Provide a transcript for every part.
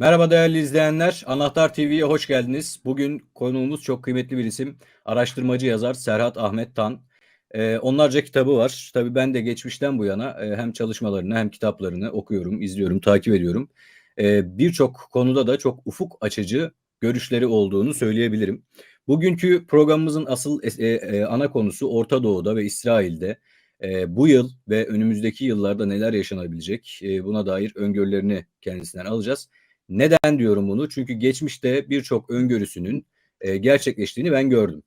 Merhaba değerli izleyenler. Anahtar TV'ye hoş geldiniz. Bugün konuğumuz çok kıymetli bir isim. Araştırmacı yazar Serhat Ahmet Tan. Ee, onlarca kitabı var. Tabii ben de geçmişten bu yana e, hem çalışmalarını hem kitaplarını okuyorum, izliyorum, takip ediyorum. Ee, Birçok konuda da çok ufuk açıcı görüşleri olduğunu söyleyebilirim. Bugünkü programımızın asıl e, e, ana konusu Orta Doğu'da ve İsrail'de e, bu yıl ve önümüzdeki yıllarda neler yaşanabilecek e, buna dair öngörülerini kendisinden alacağız. Neden diyorum bunu? Çünkü geçmişte birçok öngörüsünün e, gerçekleştiğini ben gördüm.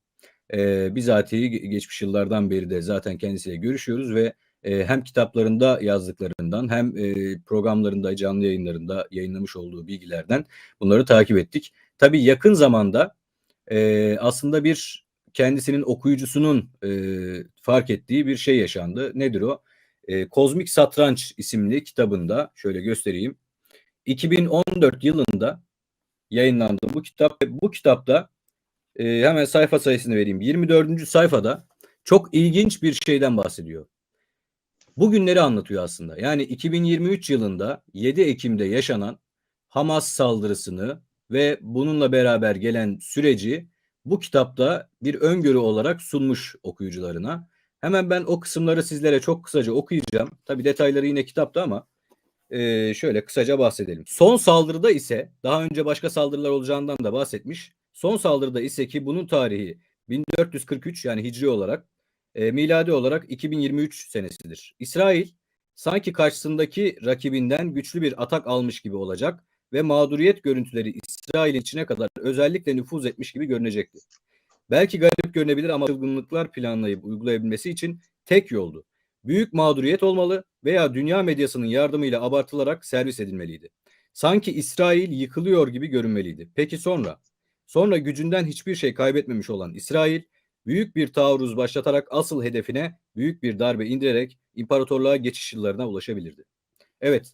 E, bizatihi geçmiş yıllardan beri de zaten kendisiyle görüşüyoruz ve e, hem kitaplarında yazdıklarından hem e, programlarında, canlı yayınlarında yayınlamış olduğu bilgilerden bunları takip ettik. Tabii yakın zamanda e, aslında bir kendisinin okuyucusunun e, fark ettiği bir şey yaşandı. Nedir o? E, Kozmik Satranç isimli kitabında şöyle göstereyim. 2014 yılında yayınlandı bu kitap. Bu kitapta e, hemen sayfa sayısını vereyim. 24. sayfada çok ilginç bir şeyden bahsediyor. Bugünleri anlatıyor aslında. Yani 2023 yılında 7 Ekim'de yaşanan Hamas saldırısını ve bununla beraber gelen süreci bu kitapta bir öngörü olarak sunmuş okuyucularına. Hemen ben o kısımları sizlere çok kısaca okuyacağım. Tabi detayları yine kitapta ama e, şöyle kısaca bahsedelim. Son saldırıda ise daha önce başka saldırılar olacağından da bahsetmiş. Son saldırıda ise ki bunun tarihi 1443 yani hicri olarak e, miladi olarak 2023 senesidir. İsrail sanki karşısındaki rakibinden güçlü bir atak almış gibi olacak ve mağduriyet görüntüleri İsrail'in içine kadar özellikle nüfuz etmiş gibi görünecekti. Belki garip görünebilir ama çılgınlıklar planlayıp uygulayabilmesi için tek yoldu. Büyük mağduriyet olmalı veya dünya medyasının yardımıyla abartılarak servis edilmeliydi. Sanki İsrail yıkılıyor gibi görünmeliydi. Peki sonra? Sonra gücünden hiçbir şey kaybetmemiş olan İsrail büyük bir taarruz başlatarak asıl hedefine büyük bir darbe indirerek imparatorluğa geçiş yıllarına ulaşabilirdi. Evet.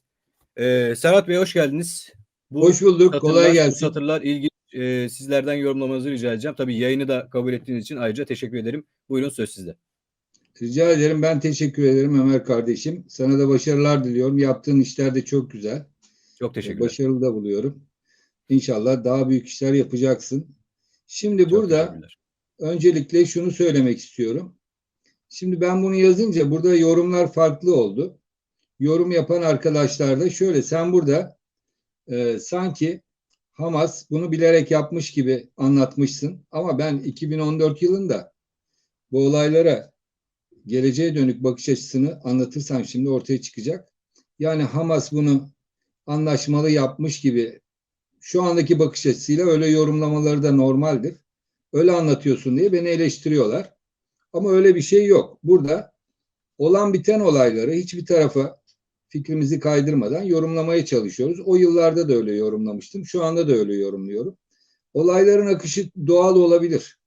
Ee, Serhat Bey hoş geldiniz. Bu hoş bulduk. Satırlar, Kolay gelsin. Satırlar ilginç. Ee, sizlerden yorumlamanızı rica edeceğim. Tabii yayını da kabul ettiğiniz için ayrıca teşekkür ederim. Buyurun söz sizde. Rica ederim. Ben teşekkür ederim Ömer kardeşim. Sana da başarılar diliyorum. Yaptığın işler de çok güzel. Çok teşekkürler. Başarılı da buluyorum. İnşallah daha büyük işler yapacaksın. Şimdi Çok burada öncelikle şunu söylemek istiyorum. Şimdi ben bunu yazınca burada yorumlar farklı oldu. Yorum yapan arkadaşlar da şöyle sen burada e, sanki Hamas bunu bilerek yapmış gibi anlatmışsın. Ama ben 2014 yılında bu olaylara geleceğe dönük bakış açısını anlatırsam şimdi ortaya çıkacak. Yani Hamas bunu anlaşmalı yapmış gibi şu andaki bakış açısıyla öyle yorumlamaları da normaldir. Öyle anlatıyorsun diye beni eleştiriyorlar. Ama öyle bir şey yok. Burada olan biten olayları hiçbir tarafa fikrimizi kaydırmadan yorumlamaya çalışıyoruz. O yıllarda da öyle yorumlamıştım. Şu anda da öyle yorumluyorum. Olayların akışı doğal olabilir.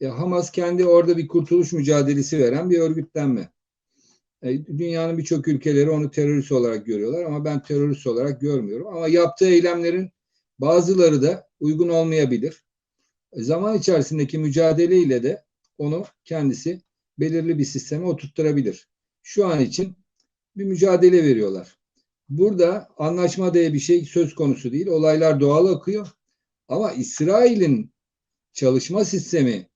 Ya Hamas kendi orada bir kurtuluş mücadelesi veren bir örgütlenme. E, dünyanın birçok ülkeleri onu terörist olarak görüyorlar ama ben terörist olarak görmüyorum. Ama yaptığı eylemlerin bazıları da uygun olmayabilir. E, zaman içerisindeki mücadeleyle de onu kendisi belirli bir sisteme oturtturabilir. Şu an için bir mücadele veriyorlar. Burada anlaşma diye bir şey söz konusu değil. Olaylar doğal akıyor. Ama İsrail'in çalışma sistemi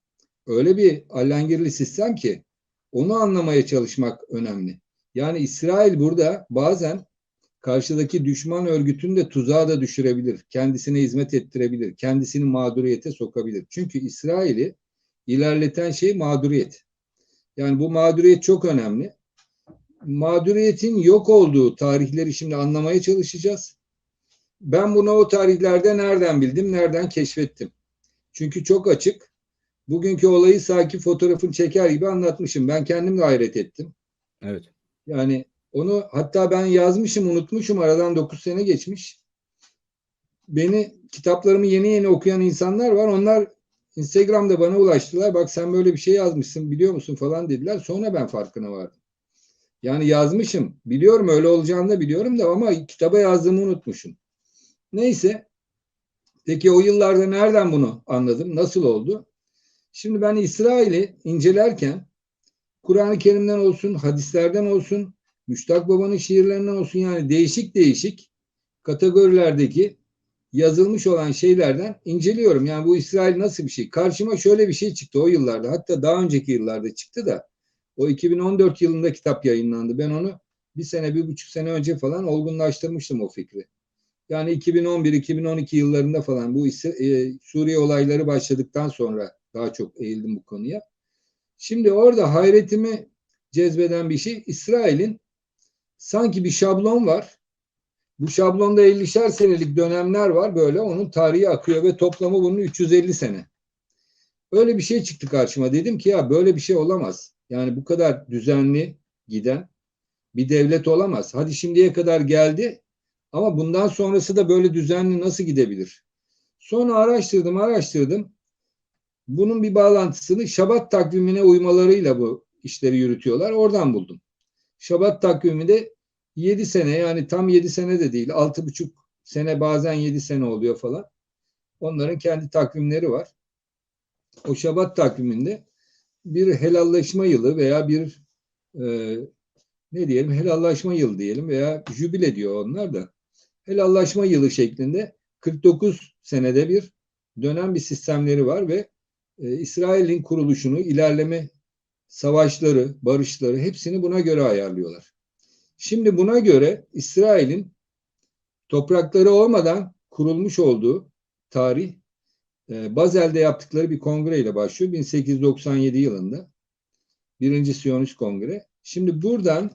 öyle bir allengirli sistem ki onu anlamaya çalışmak önemli. Yani İsrail burada bazen karşıdaki düşman örgütünü de tuzağa da düşürebilir. Kendisine hizmet ettirebilir. Kendisini mağduriyete sokabilir. Çünkü İsrail'i ilerleten şey mağduriyet. Yani bu mağduriyet çok önemli. Mağduriyetin yok olduğu tarihleri şimdi anlamaya çalışacağız. Ben bunu o tarihlerde nereden bildim, nereden keşfettim? Çünkü çok açık. Bugünkü olayı sanki fotoğrafını çeker gibi anlatmışım. Ben kendim de hayret ettim. Evet. Yani onu hatta ben yazmışım, unutmuşum. Aradan 9 sene geçmiş. Beni kitaplarımı yeni yeni okuyan insanlar var. Onlar Instagram'da bana ulaştılar. Bak sen böyle bir şey yazmışsın biliyor musun falan dediler. Sonra ben farkına vardım. Yani yazmışım. Biliyorum öyle olacağını da biliyorum da ama kitaba yazdığımı unutmuşum. Neyse. Peki o yıllarda nereden bunu anladım? Nasıl oldu? Şimdi ben İsrail'i incelerken Kur'an-ı Kerim'den olsun, hadislerden olsun, Müştak Baba'nın şiirlerinden olsun yani değişik değişik kategorilerdeki yazılmış olan şeylerden inceliyorum. Yani bu İsrail nasıl bir şey? Karşıma şöyle bir şey çıktı o yıllarda. Hatta daha önceki yıllarda çıktı da o 2014 yılında kitap yayınlandı. Ben onu bir sene, bir buçuk sene önce falan olgunlaştırmıştım o fikri. Yani 2011-2012 yıllarında falan bu e, Suriye olayları başladıktan sonra daha çok eğildim bu konuya. Şimdi orada hayretimi cezbeden bir şey İsrail'in sanki bir şablon var. Bu şablonda 50'şer senelik dönemler var böyle onun tarihi akıyor ve toplamı bunun 350 sene. Öyle bir şey çıktı karşıma. Dedim ki ya böyle bir şey olamaz. Yani bu kadar düzenli giden bir devlet olamaz. Hadi şimdiye kadar geldi ama bundan sonrası da böyle düzenli nasıl gidebilir? Sonra araştırdım, araştırdım. Bunun bir bağlantısını Şabat takvimine uymalarıyla bu işleri yürütüyorlar. Oradan buldum. Şabat takviminde 7 sene yani tam 7 sene de değil 6,5 sene bazen 7 sene oluyor falan. Onların kendi takvimleri var. O Şabat takviminde bir helalleşme yılı veya bir e, ne diyelim helallaşma yılı diyelim veya jübile diyor onlar da. Helallaşma yılı şeklinde 49 senede bir dönem bir sistemleri var ve e, İsrail'in kuruluşunu, ilerleme savaşları, barışları hepsini buna göre ayarlıyorlar. Şimdi buna göre İsrail'in toprakları olmadan kurulmuş olduğu tarih e, Bazel'de yaptıkları bir kongreyle başlıyor 1897 yılında. Birinci Siyonist Kongre. Şimdi buradan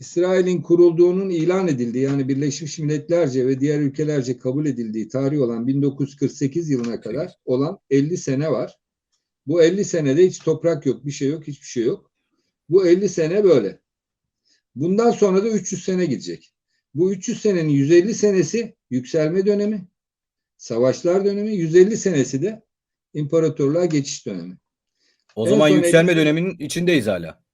İsrail'in kurulduğunun ilan edildiği yani Birleşmiş Milletlerce ve diğer ülkelerce kabul edildiği tarih olan 1948 yılına kadar olan 50 sene var. Bu 50 senede hiç toprak yok, bir şey yok, hiçbir şey yok. Bu 50 sene böyle. Bundan sonra da 300 sene gidecek. Bu 300 senenin 150 senesi yükselme dönemi, savaşlar dönemi, 150 senesi de imparatorluğa geçiş dönemi. O En zaman yükselme döneminin içindeyiz hala.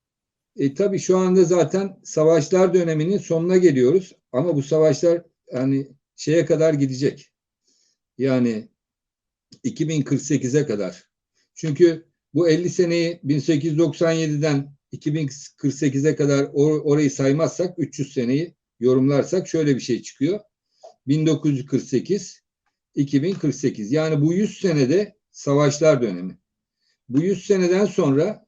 E tabii şu anda zaten savaşlar döneminin sonuna geliyoruz. Ama bu savaşlar yani şeye kadar gidecek. Yani 2048'e kadar. Çünkü bu 50 seneyi 1897'den 2048'e kadar or- orayı saymazsak 300 seneyi yorumlarsak şöyle bir şey çıkıyor. 1948 2048 yani bu 100 senede savaşlar dönemi. Bu 100 seneden sonra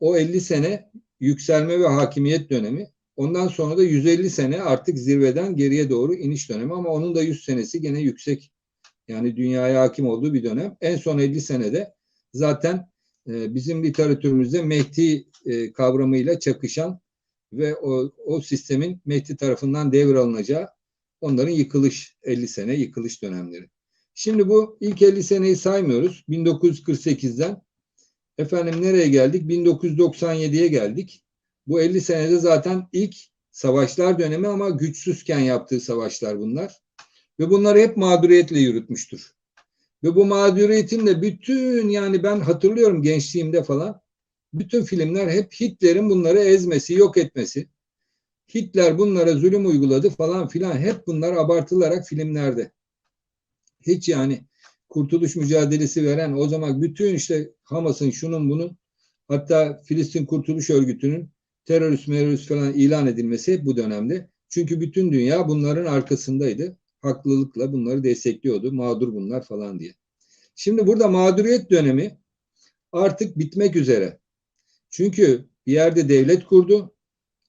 o 50 sene yükselme ve hakimiyet dönemi. Ondan sonra da 150 sene artık zirveden geriye doğru iniş dönemi ama onun da 100 senesi gene yüksek. Yani dünyaya hakim olduğu bir dönem. En son 50 senede zaten e, bizim literatürümüzde Mehdi e, kavramıyla çakışan ve o, o sistemin Mehdi tarafından devralınacağı onların yıkılış 50 sene yıkılış dönemleri. Şimdi bu ilk 50 seneyi saymıyoruz. 1948'den efendim nereye geldik? 1997'ye geldik. Bu 50 senede zaten ilk savaşlar dönemi ama güçsüzken yaptığı savaşlar bunlar. Ve bunları hep mağduriyetle yürütmüştür. Ve bu mağduriyetin de bütün yani ben hatırlıyorum gençliğimde falan bütün filmler hep Hitler'in bunları ezmesi, yok etmesi. Hitler bunlara zulüm uyguladı falan filan hep bunlar abartılarak filmlerde. Hiç yani kurtuluş mücadelesi veren o zaman bütün işte Hamas'ın şunun bunun hatta Filistin Kurtuluş Örgütü'nün terörist merörist falan ilan edilmesi hep bu dönemde. Çünkü bütün dünya bunların arkasındaydı. Haklılıkla bunları destekliyordu. Mağdur bunlar falan diye. Şimdi burada mağduriyet dönemi artık bitmek üzere. Çünkü bir yerde devlet kurdu,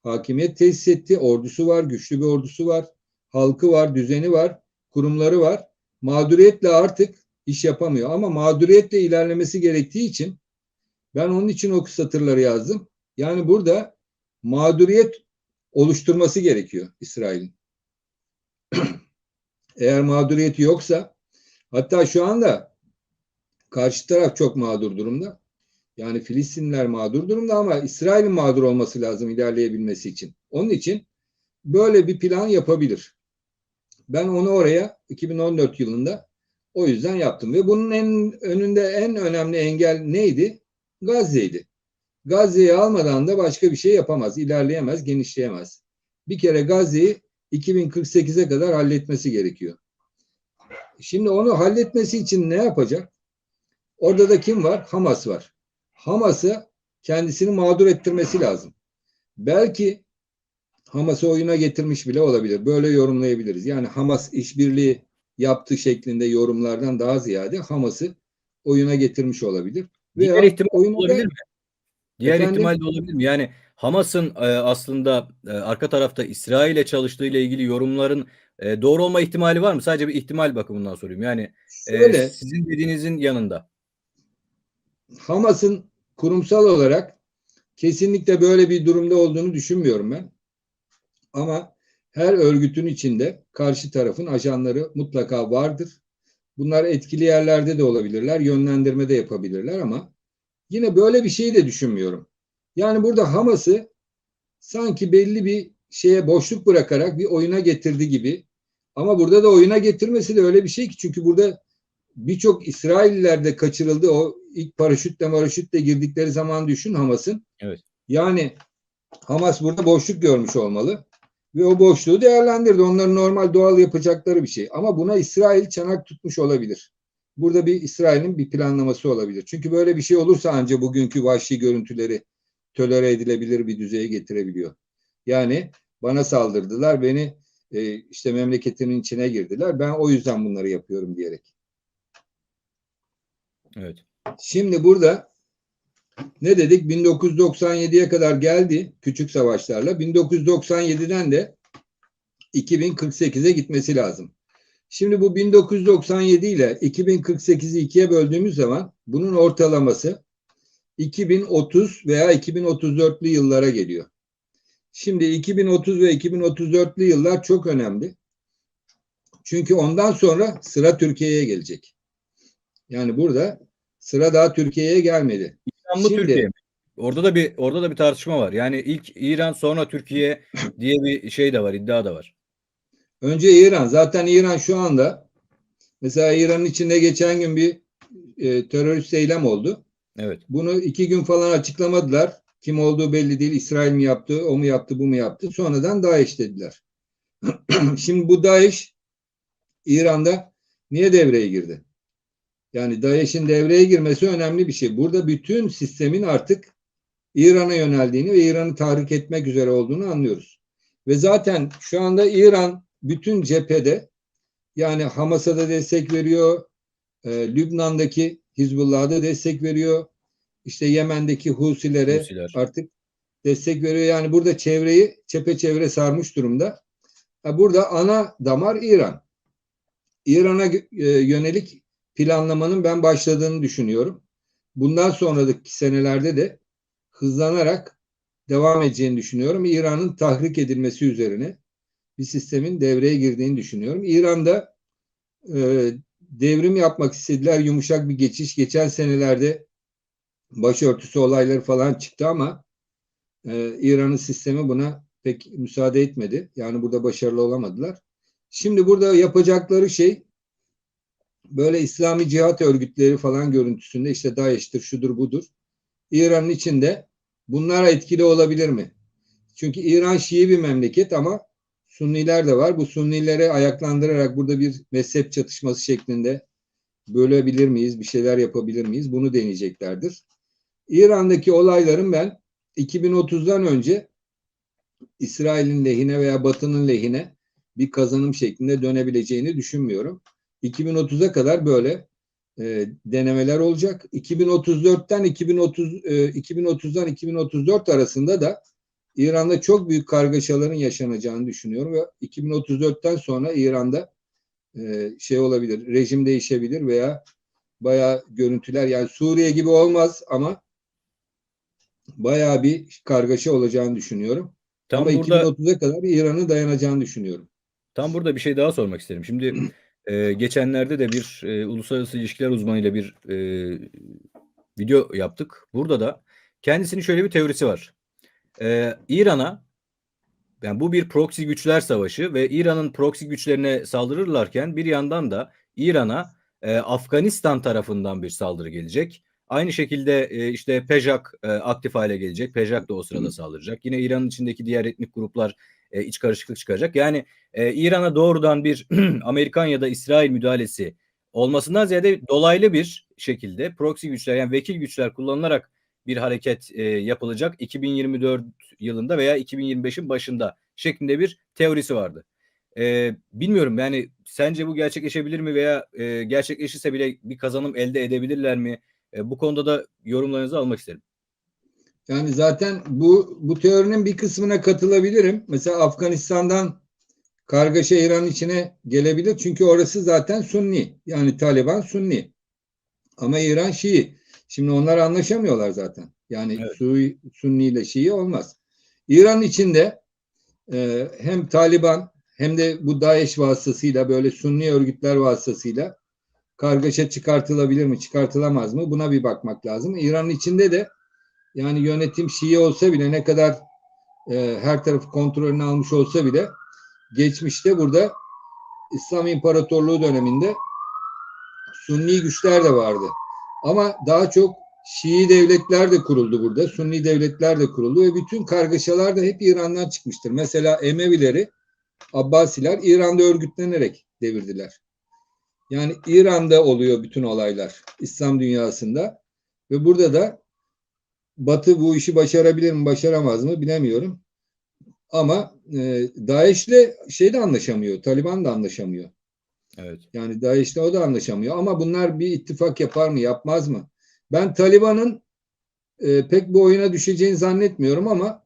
hakimiyet tesis etti, ordusu var, güçlü bir ordusu var, halkı var, düzeni var, kurumları var. Mağduriyetle artık iş yapamıyor ama mağduriyetle ilerlemesi gerektiği için ben onun için o satırları yazdım. Yani burada mağduriyet oluşturması gerekiyor İsrail'in. Eğer mağduriyeti yoksa hatta şu anda karşı taraf çok mağdur durumda. Yani Filistinliler mağdur durumda ama İsrail'in mağdur olması lazım ilerleyebilmesi için. Onun için böyle bir plan yapabilir. Ben onu oraya 2014 yılında o yüzden yaptım ve bunun en önünde en önemli engel neydi? Gazze'ydi. Gazze'yi almadan da başka bir şey yapamaz, ilerleyemez, genişleyemez. Bir kere Gazze'yi 2048'e kadar halletmesi gerekiyor. Şimdi onu halletmesi için ne yapacak? Orada da kim var? Hamas var. Hamas'ı kendisini mağdur ettirmesi lazım. Belki Hamas'ı oyuna getirmiş bile olabilir. Böyle yorumlayabiliriz. Yani Hamas işbirliği yaptığı şeklinde yorumlardan daha ziyade Hamas'ı oyuna getirmiş olabilir. Diğer Veya ihtimal oyuna da- olabilir mi? Diğer Efendim? ihtimal de olabilir mi? Yani Hamas'ın e, aslında e, arka tarafta İsrail'e çalıştığı ile ilgili yorumların e, doğru olma ihtimali var mı? Sadece bir ihtimal bakımından soruyorum. Yani e, Şöyle, sizin dediğinizin yanında. Hamas'ın kurumsal olarak kesinlikle böyle bir durumda olduğunu düşünmüyorum ben. Ama her örgütün içinde karşı tarafın ajanları mutlaka vardır. Bunlar etkili yerlerde de olabilirler, yönlendirme de yapabilirler ama yine böyle bir şeyi de düşünmüyorum. Yani burada Hamas'ı sanki belli bir şeye boşluk bırakarak bir oyuna getirdi gibi. Ama burada da oyuna getirmesi de öyle bir şey ki çünkü burada birçok İsrailliler de kaçırıldı. O ilk paraşütle paraşütle girdikleri zaman düşün Hamas'ın. Evet. Yani Hamas burada boşluk görmüş olmalı. Ve o boşluğu değerlendirdi. Onların normal doğal yapacakları bir şey. Ama buna İsrail çanak tutmuş olabilir. Burada bir İsrail'in bir planlaması olabilir. Çünkü böyle bir şey olursa ancak bugünkü vahşi görüntüleri tolere edilebilir bir düzeye getirebiliyor. Yani bana saldırdılar, beni e, işte memleketimin içine girdiler. Ben o yüzden bunları yapıyorum diyerek. Evet. Şimdi burada ne dedik? 1997'ye kadar geldi küçük savaşlarla. 1997'den de 2048'e gitmesi lazım. Şimdi bu 1997 ile 2048'i ikiye böldüğümüz zaman bunun ortalaması 2030 veya 2034'lü yıllara geliyor. Şimdi 2030 ve 2034'lü yıllar çok önemli. Çünkü ondan sonra sıra Türkiye'ye gelecek. Yani burada sıra daha Türkiye'ye gelmedi. İran mı Şimdi- Türkiye mi? Orada da bir orada da bir tartışma var. Yani ilk İran sonra Türkiye diye bir şey de var, iddia da var. Önce İran. Zaten İran şu anda mesela İran'ın içinde geçen gün bir e, terörist eylem oldu. Evet. Bunu iki gün falan açıklamadılar. Kim olduğu belli değil. İsrail mi yaptı, o mu yaptı, bu mu yaptı. Sonradan DAEŞ dediler. Şimdi bu DAEŞ İran'da niye devreye girdi? Yani DAEŞ'in devreye girmesi önemli bir şey. Burada bütün sistemin artık İran'a yöneldiğini ve İran'ı tahrik etmek üzere olduğunu anlıyoruz. Ve zaten şu anda İran bütün cephede yani Hamas'a da destek veriyor, e, Lübnan'daki Hizbullah'a da destek veriyor, işte Yemen'deki Husilere Husiler. artık destek veriyor. Yani burada çevreyi çepeçevre sarmış durumda. Ha, Burada ana damar İran. İran'a e, yönelik planlamanın ben başladığını düşünüyorum. Bundan sonraki senelerde de hızlanarak devam edeceğini düşünüyorum. İran'ın tahrik edilmesi üzerine bir sistemin devreye girdiğini düşünüyorum. İran'da e, devrim yapmak istediler. Yumuşak bir geçiş. Geçen senelerde başörtüsü olayları falan çıktı ama e, İran'ın sistemi buna pek müsaade etmedi. Yani burada başarılı olamadılar. Şimdi burada yapacakları şey böyle İslami cihat örgütleri falan görüntüsünde işte DAEŞ'tir, şudur budur. İran'ın içinde bunlar etkili olabilir mi? Çünkü İran Şii bir memleket ama Sunniler de var. Bu Sunnileri ayaklandırarak burada bir mezhep çatışması şeklinde bölebilir miyiz? Bir şeyler yapabilir miyiz? Bunu deneyeceklerdir. İran'daki olayların ben 2030'dan önce İsrail'in lehine veya Batı'nın lehine bir kazanım şeklinde dönebileceğini düşünmüyorum. 2030'a kadar böyle e, denemeler olacak. 2034'ten 2030 e, 2030'dan 2034 arasında da İran'da çok büyük kargaşaların yaşanacağını düşünüyorum ve 2034'ten sonra İran'da e, şey olabilir, rejim değişebilir veya bayağı görüntüler yani Suriye gibi olmaz ama bayağı bir kargaşa olacağını düşünüyorum. Tam ama burada 2030'a kadar İran'ı dayanacağını düşünüyorum. Tam burada bir şey daha sormak isterim. Şimdi e, geçenlerde de bir e, uluslararası ilişkiler uzmanıyla bir e, video yaptık. Burada da kendisinin şöyle bir teorisi var. E, İran'a yani bu bir proxy güçler savaşı ve İran'ın proxy güçlerine saldırırlarken bir yandan da İran'a e, Afganistan tarafından bir saldırı gelecek. Aynı şekilde e, işte PEJAK e, aktif hale gelecek. PEJAK da o sırada saldıracak. Yine İran'ın içindeki diğer etnik gruplar e, iç karışıklık çıkaracak. Yani e, İran'a doğrudan bir Amerikan ya da İsrail müdahalesi olmasından ziyade dolaylı bir şekilde proxy güçler yani vekil güçler kullanılarak bir hareket e, yapılacak 2024 yılında veya 2025'in başında şeklinde bir teorisi vardı. E, bilmiyorum yani sence bu gerçekleşebilir mi veya e, gerçekleşirse bile bir kazanım elde edebilirler mi? E, bu konuda da yorumlarınızı almak isterim. Yani zaten bu bu teorinin bir kısmına katılabilirim. Mesela Afganistan'dan kargaşa İran içine gelebilir. Çünkü orası zaten Sunni. Yani Taliban Sunni. Ama İran Şii. Şimdi onlar anlaşamıyorlar zaten. Yani Evet. Su- Sunni ile Şii olmaz. İran içinde e, hem Taliban hem de bu DAEŞ vasıtasıyla böyle Sunni örgütler vasıtasıyla kargaşa çıkartılabilir mi, çıkartılamaz mı? Buna bir bakmak lazım. İran'ın içinde de yani yönetim Şii olsa bile ne kadar e, her tarafı kontrolünü almış olsa bile geçmişte burada İslam İmparatorluğu döneminde Sunni güçler de vardı. Ama daha çok Şii devletler de kuruldu burada. Sunni devletler de kuruldu ve bütün kargaşalar da hep İran'dan çıkmıştır. Mesela Emevileri, Abbasiler İran'da örgütlenerek devirdiler. Yani İran'da oluyor bütün olaylar İslam dünyasında ve burada da Batı bu işi başarabilir mi, başaramaz mı bilemiyorum. Ama e, DAEŞ'le şey de anlaşamıyor, Taliban da anlaşamıyor. Evet. Yani DAEŞ'le o da anlaşamıyor. Ama bunlar bir ittifak yapar mı, yapmaz mı? Ben Taliban'ın e, pek bu oyuna düşeceğini zannetmiyorum ama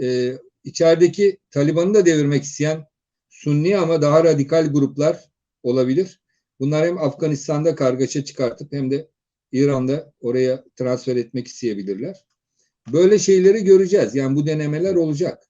e, içerideki Taliban'ı da devirmek isteyen Sunni ama daha radikal gruplar olabilir. Bunlar hem Afganistan'da kargaşa çıkartıp hem de İran'da oraya transfer etmek isteyebilirler. Böyle şeyleri göreceğiz. Yani bu denemeler olacak.